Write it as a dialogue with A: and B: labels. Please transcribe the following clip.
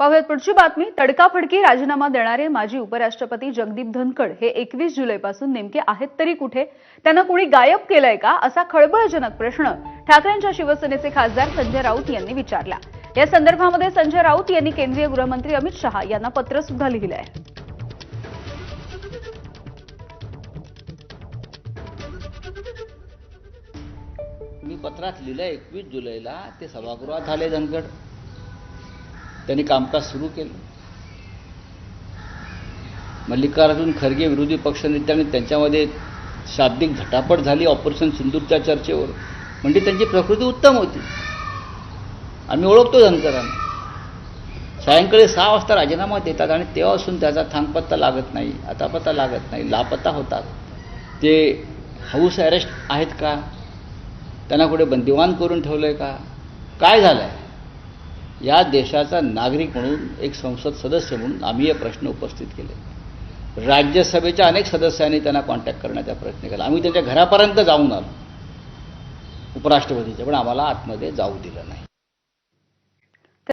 A: पाहुयात पुढची बातमी. तडकाफडकी राजीनामा देणारे माजी उपराष्ट्रपती जगदीप धनखड हे एकवीस जुलैपासून नेमके आहेत तरी कुठे? त्यांना कुणी गायब केलंय का? असा खळबळजनक प्रश्न ठाकरेंच्या शिवसेनेचे खासदार संजय राऊत यांनी विचारला. या संदर्भामध्ये संजय राऊत यांनी केंद्रीय गृहमंत्री अमित शहा यांना पत्र सुद्धा लिहिलं आहे
B: मी पत्रात लिहिलं एकवीस जुलैला ते सभागृहात आले धनगड त्यांनी कामकाज सुरू केलं. मल्लिकार्जुन खरगे विरोधी पक्षनेत्यांनी त्यांच्यामध्ये शाब्दिक झटापट झाली ऑपरेशन सिंधूरच्या चर्चेवर. म्हणजे त्यांची प्रकृती उत्तम होती. आम्ही ओळखतो धनकरांना. सायंकाळी सहा वाजता राजीनामा देतात आणि तेव्हापासून त्याचा थांगपत्ता लागत नाही आता पत्ता लागत नाही लापत्ता होतात. ते हाऊस अरेस्ट आहेत का? त्यांना कुठे बंदिवान करून ठेवलं आहे का? काय झालं आहे या देशाचा नागरिक म्हणून एक संसद सदस्य म्हणून आम्ही हे प्रश्न उपस्थित केले. राज्यसभेच्या अनेक सदस्यांनी त्यांना कॉन्टॅक्ट करण्याचा प्रयत्न केला. आम्ही त्यांच्या घरापर्यंत जाऊन आलो. उपराष्ट्रपतीच्या पण आम्हाला आतमध्ये जाऊ दिलं नाही.